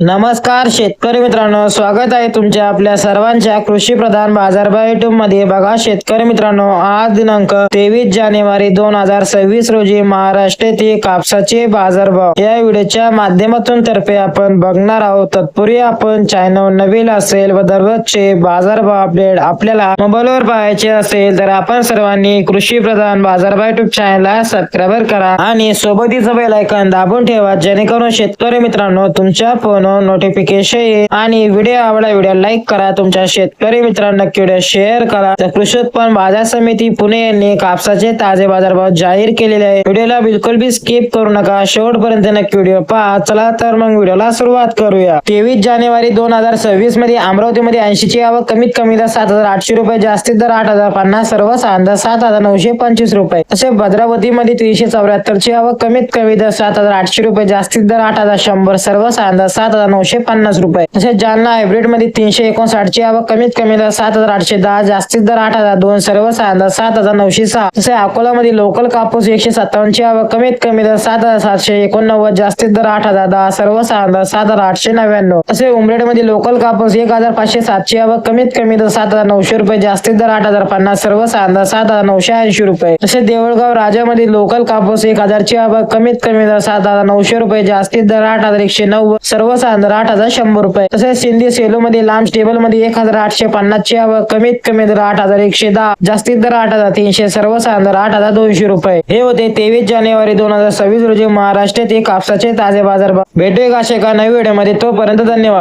नमस्कार शेतकरी मित्रांनो. स्वागत आहे तुमच्या आपल्या सर्वांच्या कृषी प्रधान बाजार युट्यूबमध्ये. बघा शेतकरी मित्रांनो आज दिनांक तेवीस जानेवारी दोन हजार सव्वीस रोजी महाराष्ट्रातील कापसाचे बाजारभाव. या व्हिडिओच्या माध्यमातून तर्फे आपण बघणार आहोत. तत्पूर्वी आपण चॅनल नवीन असेल व दररोजचे बाजारभाव अपडेट आपल्याला मोबाईलवर पाहायचे असेल तर आपण सर्वांनी कृषी प्रधान बाजार युट्यूब चॅनलला सबस्क्राईब करा आणि सोबतीचं बेल आयकॉन दाबून ठेवा जेणेकरून शेतकरी मित्रांनो तुमच्या फोन नोटिफिकेशन येईल. आणि व्हिडिओ आवडला व्हिडिओ लाईक करा. तुमच्या शेतकरी मित्रांना नक्की व्हिडिओ शेअर करा. तर कृषी उत्पन्न बाजार समिती पुणे यांनी कापसाचे ताजे बाजारभाव जाहीर केलेले आहे व्हिडिओला बिलकुल बी स्किप करू नका. शेवटपर्यंत नक्की व्हिडिओ पहा. चला तर मग व्हिडिओला सुरुवात करूया. तेवीस जानेवारी दोन हजार सव्वीसमध्ये अमरावतीमध्ये ऐंशीची आवक कमीत कमी दर सात हजार आठशे रुपये जास्तीत दर आठ हजार पन्नास सर्व अंदाज सात हजार नऊशे पंचवीस रुपये. तसे भद्रावतीमध्ये तीनशे चौऱ्याहत्तर ची आवक कमीत कमी दर सात हजार आठशे रुपये जास्तीत दर आठ हजार शंभर सर्व सांधा सात हजार नऊशे पन्नास रुपये. तसेच जालना हायब्रिडमध्ये तीनशे एकोणसाठ ची आवक कमीत कमी दर सात हजार आठशे दहा जास्तीत दर आठ हजार दोन सर्व अंदाज सात हजार नऊशे सहा. तसे अकोलामध्ये लोकल कापूस एकशे सत्तावन्न ची आवक कमीत कमी दर सात हजार सातशे एकोणनव्वद जास्तीत दर आठ हजार दहा सर्व अंदाज सात हजार आठशे नव्याण्णव. तसे उमरेडमध्ये लोकल कापूस एक हजार पाचशे सातशे आवक कमीत कमी दर सात हजार नऊशे रुपये जास्तीत दर आठ हजार पन्नास सर्व अंदाज सात हजार नऊशे ऐंशी रुपये. तसे देवळगाव राजामध्ये लोकल कापूस एक हजारची आवक कमीत कमी दर सात हजार नऊशे रुपये जास्तीत दर आठ हजार एकशे नव्वद सर्व दर आठ हजार शंभर रुपये. तसेच सिंधी सेलो मध्ये लांब स्टेबलमध्ये एक हजार आठशे पन्नास ची कमीत कमी दर आठ हजार एकशे दहा जास्तीत दर आठ हजार तीनशे सर्व दर आठ हजार दोनशे रुपये. हे होते तेवीस जानेवारी दोन हजार सव्वीस रोजी महाराष्ट्रात कापसाचे ताजे बाजारभाव भेटूया का असे का नवी व्हिडिओमध्ये तोपर्यंत धन्यवाद.